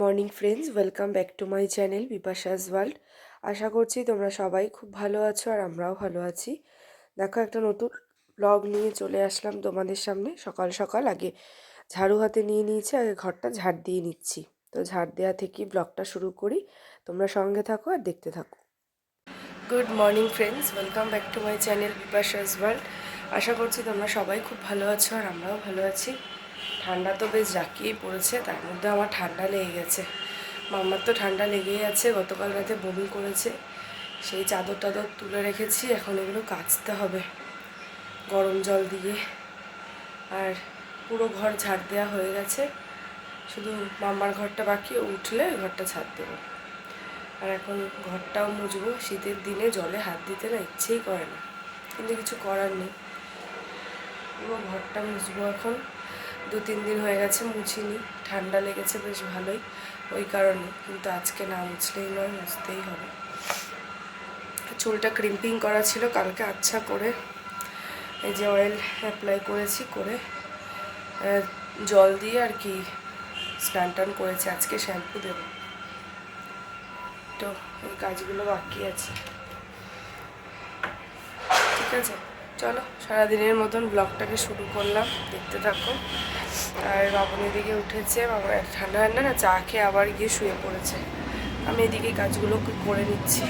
Morning friends welcome back to my channel Bipasha's world আশা করছি তোমরা সবাই খুব ভালো আছো আর আমরাও ভালো আছি। দেখো, একটা নতুন ব্লগ নিয়ে চলে আসলাম তোমাদের সামনে। সকাল সকাল আগে ঝাড়ু হাতে নিয়ে নিয়েছি, আগে ঘরটা ঝাড় দিয়ে নিচ্ছি। তো ঝাড় দেওয়া থেকেই ব্লগটা শুরু করি। তোমরা সঙ্গে থাকো আর দেখতে থাকো। Good morning friends welcome back to my channel Bipasha's world আশা করছি তোমরা সবাই খুব ভালো আছো আর আমরাও ভালো আছি। ঠান্ডা তো বেশ জাঁকিয়েই পড়েছে, তার মধ্যে আমার ঠান্ডা লেগে গেছে। মাম্মার তো ঠান্ডা লেগেই আছে, গতকাল রাতে বমি করেছে। সেই চাদর টাদর তুলে রেখেছি, এখন এগুলো কাচতে হবে গরম জল দিয়ে। আর পুরো ঘর ঝাড় দেওয়া হয়ে গেছে, শুধু মাম্মার ঘরটা বাকি উঠলে ঘরটা ছাড় দেবো। আর এখন ঘরটাও মুছবো, শীতের দিনে জলে হাত দিতে না ইচ্ছেই করে না, কিন্তু কিছু করার নেই। পুরো ঘরটা মুছবো এখন। দু তিন দিন হয়ে গেছে মুছিনি। ঠান্ডা লেগেছে বেশ ভালোই। ওই কারণে। কিন্তু আজকে না মুছলেই নয়, মুছতেই হবে। চুলটা ক্রিম্পিং করা ছিল কালকে আচ্ছা করে। এই যে অয়েল অ্যাপ্লাই করেছি করে জল দিয়ে আর কি স্নান টান করেছি। আজকে শ্যাম্পু দেবো। তো এই কাজগুলো বাকি আছে। ঠিক আছে? চলো, সারাদিনের মতন ব্লগটাকে শুরু করলাম, দেখতে থাকো। আর বাবন এদিকে উঠেছে বাবা ঠান্ডা ঠান্ডা না, চা খেয়ে আবার গিয়ে শুয়ে পড়েছে। আমি এদিকে কাজগুলো করে নিচ্ছি।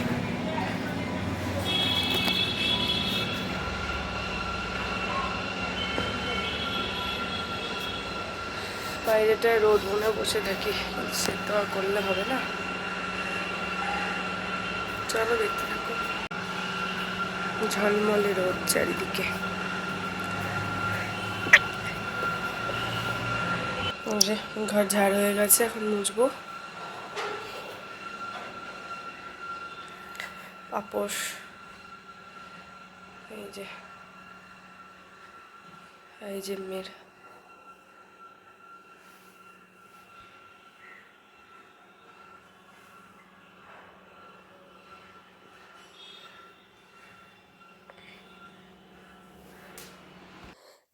বাইরেটায় রোদ মনে বসে থাকি সে তো আর করলে হবে না। চলো দেখতে ঝলমলে রোদ চারিদিকে। ঘর ঝাড় হয়ে গেছে, এখন মুছবো। পাপোশ। এই যে এই যে মেয়ের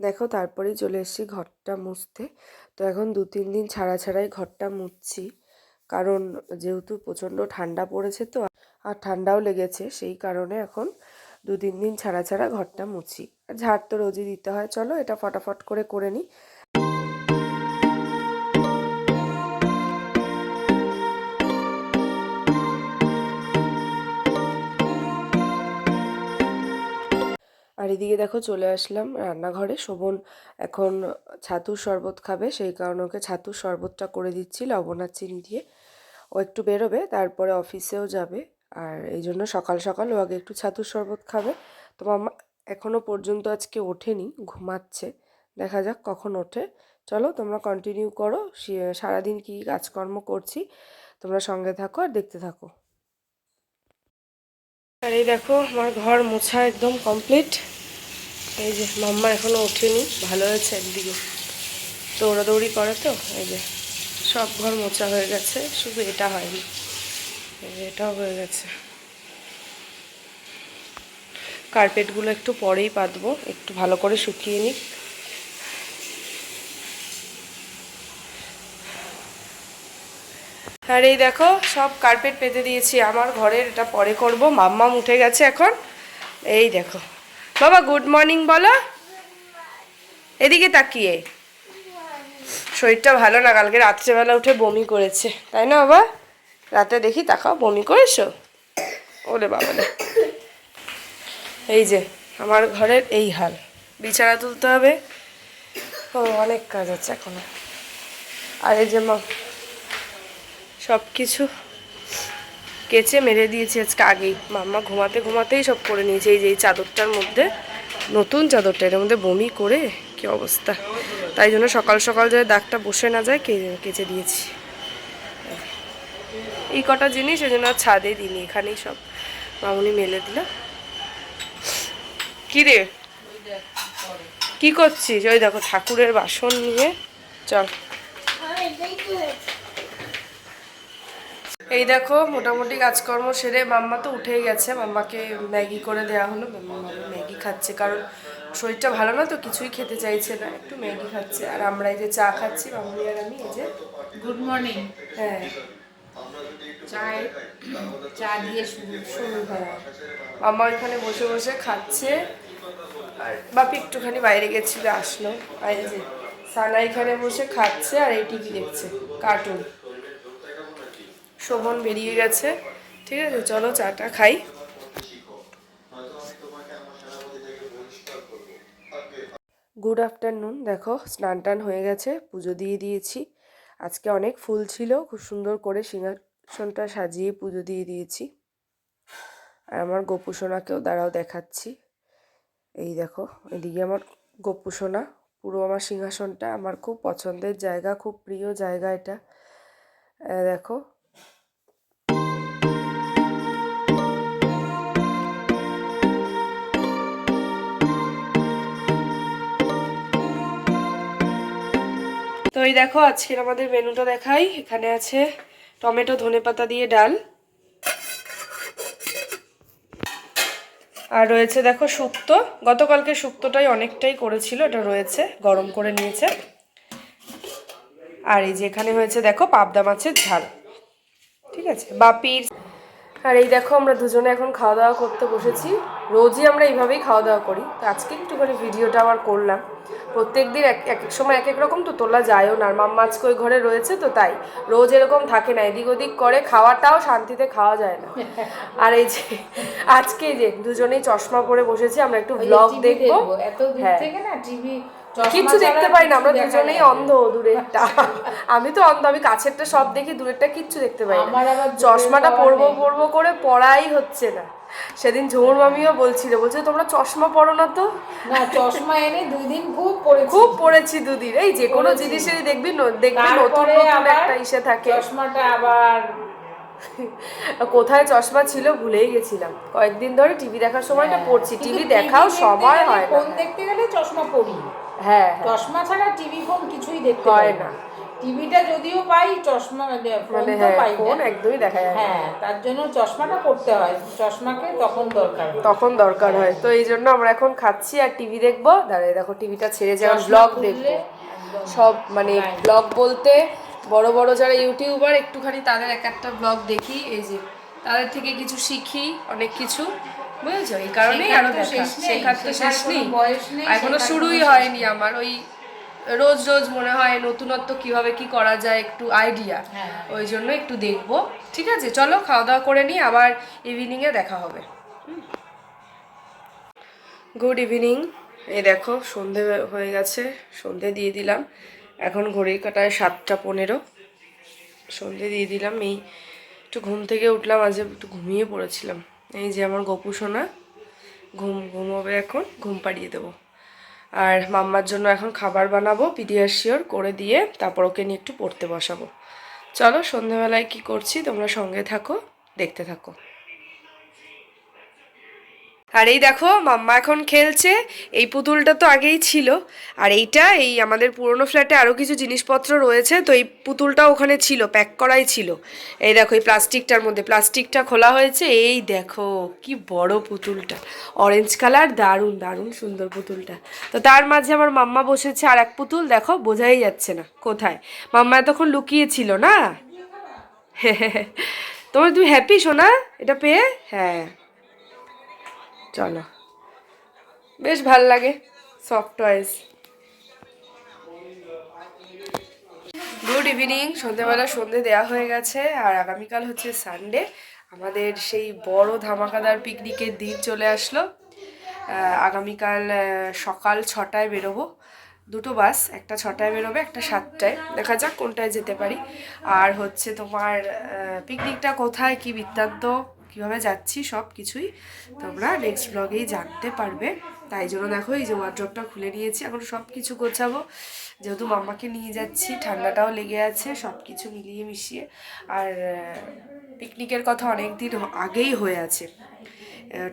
দেখো তারপরেই চলে এসেছি ঘরটা মুছতে। তো এখন দু, তিন দিন ছাড়া ছাড়াই ঘরটা মুছছি। কারণ যেহেতু প্রচণ্ড ঠান্ডা পড়েছে তো, আর ঠান্ডাও লেগেছে, সেই কারণে এখন দু, তিন দিন ছাড়া ছাড়া ঘরটা মুছি। ঝাড় তো রোজই দিতে হয়, চলো এটা ফটাফট করে করে নিই। এদিকে দেখো চলে আসলাম রান্নাঘরে। শোভন এখন ছাতুর শরবত খাবে, সেই কারণে ওকে ছাতুর শরবতটা করে দিচ্ছি, লবণ আর চিনি দিয়ে। ও একটু বেরোবে, তারপরে অফিসেও যাবে। আর এই জন্য সকাল সকাল ও আগে একটু ছাতুর শরবত খাবে। তো মামা এখনও পর্যন্ত আজকে ওঠেনি, ঘুমাচ্ছে। দেখা যাক কখন ওঠে। চলো তোমরা কন্টিনিউ করো সারাদিন কী কাজকর্ম করছি, তোমরা সঙ্গে থাকো আর দেখতে থাকো। আর এই দেখো, আমার ঘর মোছা একদম কমপ্লিট এই যে মাম্মা এখনও ওঠেনি, ভালো হয়েছে একদিকে। দৌড়াদৌড়ি করে তো, এই যে সব ঘর মোচা হয়ে গেছে, শুধু এটা হয়নি। এটাও হয়ে গেছে। কার্পেটগুলো একটু পরেই পাতবো, একটু ভালো করে শুকিয়ে নিই আর এই দেখো, সব কার্পেট পেতে দিয়েছি, আমার ঘরের এটা পরে করব, মাম্মাম উঠে গেছে এখন। এই দেখো বাবা গুড মর্নিং বলো। এদিকে তাকিয়ে। শরীরটা ভালো না, কালকে রাত্রেবেলা উঠে বমি করেছে। তাই না বাবা? রাতে দেখি তাকাও, বমি করেছ? ওরে বাবা এই যে, আমার ঘরের এই হাল। বিছানা তুলতে হবে। ও, অনেক কাজ আছে এখনও। আর এই যে মা সব কিছু কেচে মেরে দিয়েছি আজকে আগেই। মাম্মা ঘুমাতে ঘুমাতেই সব করে নিয়েছে, এই যে এই চাদরটার মধ্যে, নতুন চাদরটা, এর মধ্যে বমি করে কি অবস্থা। তাই জন্য সকাল সকাল যায় দাগটা বসে না যায় কেচে দিয়েছি। এই কটা জিনিস এই জন্য ছাদে দিইনি, এখানেই সব। মামুনি মেলে দিল। কি রে? কি করছিস? ওই দেখো ঠাকুরের বাসন নিয়ে, চল। এই দেখো মোটামুটি কাজকর্ম সেরে মাম্মা তো উঠেই গেছে। মাম্মাকে ম্যাগি করে দেওয়া হলো। মাম্মা ম্যাগি খাচ্ছে কারণ শরীরটা ভালো না তো কিছুই খেতে চাইছে না একটু ম্যাগি খাচ্ছে। আর আমরা এই যে চা খাচ্ছি মাম্মি আর আমি এই যে গুড মর্নিং হ্যাঁ। চায় চা দিয়ে শুরু শুরু হ্যাঁ মামা ওইখানে বসে বসে খাচ্ছে। আর বাপি একটুখানি বাইরে গেছিল আসলো। আর এই যে সানা এখানে বসে খাচ্ছে আর এই টিভি দেখছে কার্টুন। শোভন বেরিয়ে গেছে। ঠিক আছে, চলো চাটা খাই। গুড আফটারনুন দেখো, স্নান টান হয়ে গেছে, পুজো দিয়ে দিয়েছি। আজকে অনেক ফুল ছিল, খুব সুন্দর করে সিংহাসনটা সাজিয়ে পুজো দিয়ে দিয়েছি। আর আমার গোপুসোনাকেও দাঁড়াও দেখাচ্ছি। এই দেখো, এদিকে আমার গোপুসোনা, পুরো আমার সিংহাসনটা, আমার খুব পছন্দের জায়গা, খুব প্রিয় জায়গা এটা। দেখো তো এই দেখো, আজকের আমাদের মেনুটা দেখাই। এখানে আছে টমেটো ধনেপাতা দিয়ে ডাল। আর রয়েছে দেখো শুক্তো গতকালকে শুক্তোটাই অনেকটাই করেছিল, এটা রয়েছে, গরম করে নিয়েছে। আর এই যে এখানে হয়েছে দেখো পাবদা মাছের ঝাল। ঠিক আছে? বাপির আর এই দেখো আমরা দুজনে এখন খাওয়া দাওয়া করতে বসেছি। রোজই আমরা এইভাবেই খাওয়া দাওয়া করি। তো আজকে একটুখানি ভিডিওটা আবার করলাম। প্রত্যেক দিন এক এক সময় এক এক রকম তো তোলা যায়ও না। আর মাম্মা আজকে ওই ঘরে রয়েছে তো তাই। রোজ এরকম থাকে না এদিক ওদিক করে খাওয়াটাও শান্তিতে খাওয়া যায় না। আর এই যে আজকে যে দুজনেই চশমা পরে বসেছি আমরা একটু ব্লগ দেখব। হ্যাঁ। কিচ্ছু দেখতে পাই না আমরা দুজনেই অন্ধ দূরেরটা। আমি তো অন্ধ আমি কাছেরটা সব দেখি দূরেরটা কিচ্ছু দেখতে পাই না। চশমাটা পরবো পরবো করে পড়াই হচ্ছে না। সেদিন ঝুমুর মামিও বলছিল বলছে তোমরা চশমা পরো না তো? না চশমা এনে দুই দিন খুব পড়েছি খুব পড়েছি দুদিন। এই যে কোনো পড়েছি। জিনিসেরই দেখবি দেখবি নতুন নতুন একটা ইসে থাকে। চশমাটা আবার কোথায় চশমা ছিল ভুলেই গেছিলাম। কয়েকদিন ধরে টিভি দেখার সময়টা পড়ছি হ্যাঁ। টিভি দেখাও সময় হয় না। ফোন দেখতে গেলে চশমা পড়ি হ্যাঁ হ্যাঁ। চশমা ছাড়া টিভি ফোন কিছুই দেখতে হয় না। টিভিটা যদিও পাই চশমা ফোন মানে তো হ্যাঁ পাই ফোন একদমই দেখা যায় হ্যাঁ তার জন্য চশমাটা পড়তে হয়। চশমাকে তখন দরকার তখন দরকার হয়। তো এই জন্য আমরা এখন খাচ্ছি আর টিভি দেখব। দাঁড়ায় দেখো টিভিটা ছেড়ে যাওয়ার ব্লগ দেখব। সব মানে ব্লগ বলতে বড় বড় যারা ইউটিউবার একটুখানি তাদের এক একটা ব্লগ দেখি। এই যে তাদের থেকে কিছু শিখি অনেক কিছু। বুঝেছ এই কারণেই আরও দেখা। শেখার তো শেষ নেই। এখনও শুরুই হয়নি আমার ওই রোজ রোজ মনে হয় নতুনত্ব কীভাবে কি করা যায় একটু আইডিয়া হ্যাঁ। ওই জন্য একটু দেখব। ঠিক আছে চলো খাওয়া দাওয়া করে নিই আবার ইভিনিংয়ে দেখা হবে। গুড ইভিনিং এই দেখো সন্ধে হয়ে গেছে সন্ধে দিয়ে দিলাম। এখন ঘড়ির কাটায় সাতটা পনেরো। সন্ধে দিয়ে দিলাম এই একটু ঘুম থেকে উঠলাম আজ একটু ঘুমিয়ে পড়েছিলাম। এই যে আমার গপু সোনা, ঘুম ঘুমোবে এখন, ঘুম পাড়িয়ে দেবো। আর মাম্মার জন্য এখন খাবার বানাবো পিডিয়াশিওর করে দিয়ে তারপর ওকে নিয়ে একটু পড়তে বসাবো। চলো সন্ধেবেলায় কি করছি, তোমরা সঙ্গে থাকো, দেখতে থাকো। আর এই দেখো, মাম্মা এখন খেলছে। এই পুতুলটা তো আগেই ছিল। আর এইটা, এই আমাদের পুরনো ফ্ল্যাটে আরও কিছু জিনিসপত্র রয়েছে, তো এই পুতুলটা ওখানে ছিল, প্যাক করাই ছিল। এই দেখো, এই প্লাস্টিকটার মধ্যে, প্লাস্টিকটা খোলা হয়েছে। এই দেখো, কি বড় পুতুলটা। অরেঞ্জ কালার দারুণ দারুণ সুন্দর পুতুলটা। তো তার মাঝে আমার মাম্মা বসেছে আর এক পুতুল, দেখো, বোঝাই যাচ্ছে না, কোথায়? মাম্মা তখন লুকিয়ে ছিল না? তোমার তুমি হ্যাপি শোনা এটা পেয়ে? হ্যাঁ। চলো। বেশ ভালো লাগে সফট টয়েস গুড ইভিনিং সন্ধেবেলা সন্ধে দেওয়া হয়ে গেছে, আর আগামীকাল হচ্ছে সানডে আমাদের সেই বড় ধামাকাদার পিকনিকের দিন চলে আসলো। আগামীকাল সকাল ছটায় বেরোবো। দুটো বাস, একটা ছটায় বেরোবে, একটা সাতটায়। দেখা যাক কোনটায় যেতে পারি। আর হচ্ছে তোমার পিকনিকটা কোথায়, কি বৃত্তান্ত? কীভাবে যাচ্ছি সব কিছুই তোমরা নেক্সট ব্লগেই জানতে পারবে। তাই জন্য দেখো, এই যে ওয়ার্ড্রপটা খুলে নিয়েছি, এখন সব কিছু গোছাবো। যেহেতু মাম্মাকে নিয়ে যাচ্ছি, ঠান্ডাটাও লেগে আছে, সব কিছু মিলিয়ে মিশিয়ে। আর পিকনিকের কথা অনেক দিন আগেই হয়ে আছে।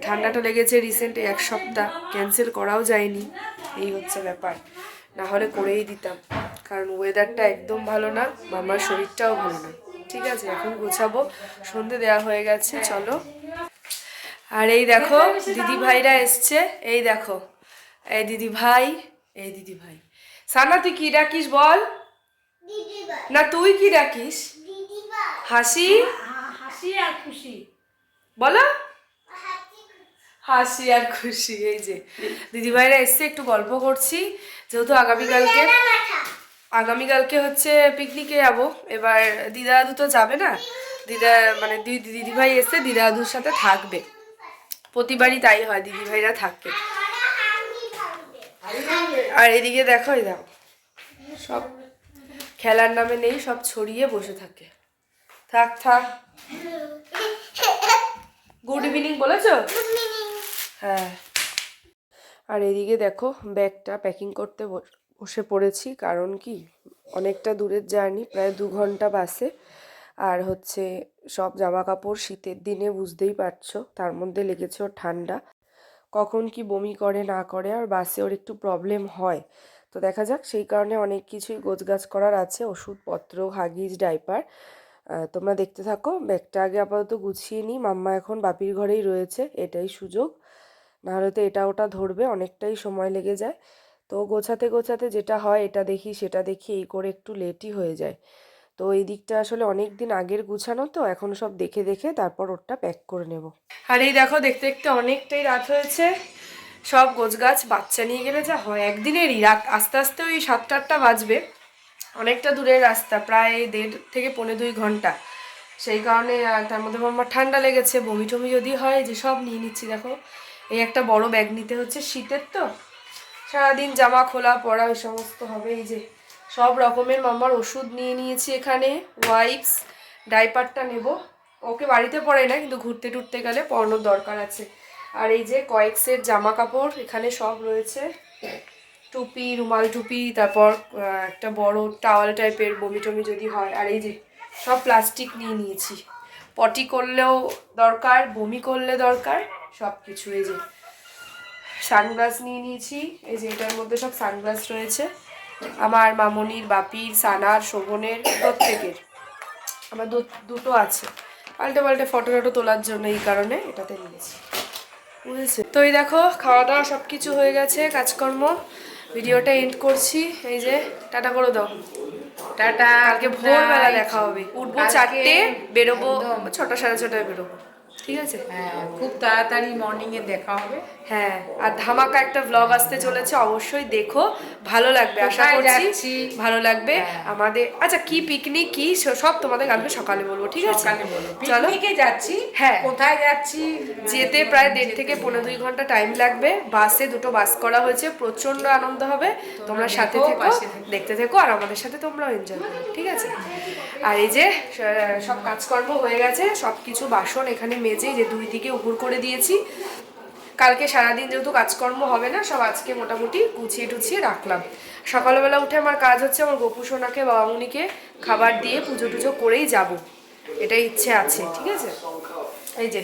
ঠান্ডাটা লেগেছে রিসেন্ট এক সপ্তাহ ক্যান্সেল করাও যায়নি। এই হচ্ছে ব্যাপার। না হলে করেই দিতাম। কারণ ওয়েদারটা একদম ভালো না মামার শরীরটাও ভালো না। ঠিক আছে এখন গোছাবো। সন্ধে দেওয়া হয়ে গেছে চলো। আর এই দেখো দিদি ভাইরা এসছে। এই দেখো এই দিদি ভাই এই দিদি ভাই। সানা তুই কি ডাকিস বল? না তুই কি ডাকিস? হাসি? হাসি আর খুশি। বলো। হাসি আর খুশি এই যে। দিদিভাইরা এসছে একটু গল্প করছি। যেহেতু আগামীকালকে আগামীকালকে হচ্ছে পিকনিকে যাব। এবার দিদা দাদু তো যাবে না। দিদা মানে দি- দিদিভাই এসছে দিদা দাদুর সাথে থাকবে। প্রতিবারই তাই হয় দিদিভাইরা থাকে। আর এদিকে দেখো এই দেখো সব খেলার নামে নেই সব ছড়িয়ে বসে থাকে। থাক থাক। গুড ইভিনিং বলেছ? হ্যাঁ। আর এদিকে দেখো ব্যাগটা প্যাকিং করতে বস- বসে পড়েছি, কারণ কি? অনেকটা দূরের জার্নি, প্রায় দু ঘণ্টা বাসে। আর হচ্ছে সব জামা কাপড় শীতের দিনে বুঝতেই পারছ, তার মধ্যে লেগেছে ওর ঠান্ডা। কখন কি বমি করে, না করে, আর বাসে ওর একটু প্রবলেম হয়। তো দেখা যাক, সেই কারণে অনেক কিছুই গোছগাছ করার আছে, ওষুধপত্র, হাগিজ, ডাইপার। তোমরা দেখতে থাকো, ব্যাগটা আগে আপাতত গুছিয়ে নিই। মাম্মা এখন বাপির ঘরেই রয়েছে, এটাই সুযোগ। নাহলে তো এটা ওটা ধরবে, অনেকটাই সময় লেগে যায়। তো গোছাতে গোছাতে যেটা হয় এটা দেখি, সেটা দেখি, এই করে একটু লেটই হয়ে যায়। তো এই দিকটা আসলে অনেক দিন আগের গুছানো তো, এখন সব দেখে দেখে তারপর ওরটা প্যাক করে নেব। আর এই দেখো, দেখতে দেখতে অনেকটাই রাত হয়েছে। সব গোছগাছ, বাচ্চা নিয়ে গেলে যা হয়। একদিনেরই রাত, আস্তে আস্তে ওই সাতটা, আটটা বাজবে। অনেকটা দূরের রাস্তা, প্রায় দেড় থেকে পৌনে দুই ঘণ্টা। সেই কারণে তার মধ্যে আমার ঠান্ডা লেগেছে বমি টমি যদি হয়, যে সব নিয়ে নিচ্ছি। দেখো, এই একটা বড় ব্যাগ নিতে হচ্ছে শীতের তো। সারাদিন জামা খোলা পরা ওই সমস্ত হবে। এই যে সব রকমের মামার ওষুধ নিয়ে নিয়েছি এখানে। ওয়াইপস, ডাইপারটা নেব। ওকে বাড়িতে পড়ে না, কিন্তু ঘুরতে টুরতে গেলে পরানোর দরকার আছে। আর এই যে কয়েক সেট জামা কাপড় এখানে সব রয়েছে। টুপি, রুমাল টুপি, তারপর একটা বড় টাওয়াল টাইপের বমি টমি যদি হয়। আর এই যে সব প্লাস্টিক নিয়ে নিয়েছি। পটি করলেও দরকার, বমি করলে দরকার সব কিছু এই যে সানগ্লাস নিয়ে নিয়েছি। এই যে এটার মধ্যে সব সানগ্লাস রয়েছে। আমার মামনির বাপির সানার শোভনের প্রত্যেকের। আমার দুটো আছে। পাল্টে পাল্টে ফটো টটো তোলার জন্য এই কারণে এটাতে নিয়েছি। বুঝেছে তো এই দেখো খাওয়া দাওয়া সব কিছু হয়ে গেছে কাজকর্ম। ভিডিওটা এন্ড করছি। এই যে টাটা করে দাও। টাটা কালকে ভোরবেলা দেখা হবে। উঠবো চারটে বেরোবো ছটা সাড়ে ছটায় বেরোবো। ঠিক আছে? হ্যাঁ খুব তাড়াতাড়ি মর্নিং এ দেখা হবে। হ্যাঁ আর ধামাকা একটা ব্লগ আসতে চলেছে অবশ্যই দেখো। ভালো লাগবে আশা করছি ভালো লাগবে। হ্যাঁ। আমাদের আচ্ছা কি পিকনিক কি সব তোমাদের কালকে সকালে বলব ঠিক আছে? সকালে বলো। চলো। পিকনিকে যাচ্ছি। হ্যাঁ। কোথায় যাচ্ছি? যেতে প্রায় দেড় থেকে পনেরো দুই ঘণ্টা টাইম লাগবে। বাসে দুটো বাস করা হয়েছে প্রচণ্ড আনন্দ হবে। তোমরা সাথে থেকো দেখতে থেকো আর আমাদের সাথে তোমরাও এনজয় করো ঠিক আছে? আর এই যে সব কাজকর্ম হয়ে গেছে সব কিছু বাসন এখানে মেজে যে দুই দিকে উপর করে দিয়েছি। কালকে সারাদিন যেহেতু কাজকর্ম হবে না সব আজকে মোটামুটি গুছিয়ে টুছিয়ে রাখলাম। সকালবেলা উঠে আমার কাজ হচ্ছে আমার গোপু সোনাকে বাবামুনিকে খাবার দিয়ে পুজো টুজো করেই যাব। এটাই ইচ্ছে আছে ঠিক আছে? এই যে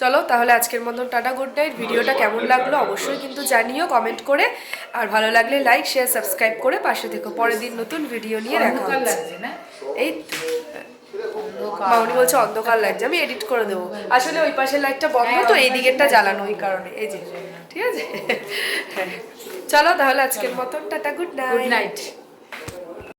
চলো তাহলে আজকের মতন টাটা গুড নাইট। ভিডিওটা কেমন লাগল অবশ্যই কিন্তু জানিও কমেন্ট করে। আর ভালো লাগলে লাইক শেয়ার সাবস্ক্রাইব করে পাশে থেকো। পরের দিন নতুন ভিডিও নিয়ে দেখা এই মাউনি বলছে অন্ধকার লাগছে আমি এডিট করে দেবো। আসলে ওই পাশের লাইটটা বন্ধ তো এই দিকেরটা জ্বালানো ওই কারণে এই যে ঠিক আছে? হ্যাঁ চলো তাহলে আজকের মতন tata good good night night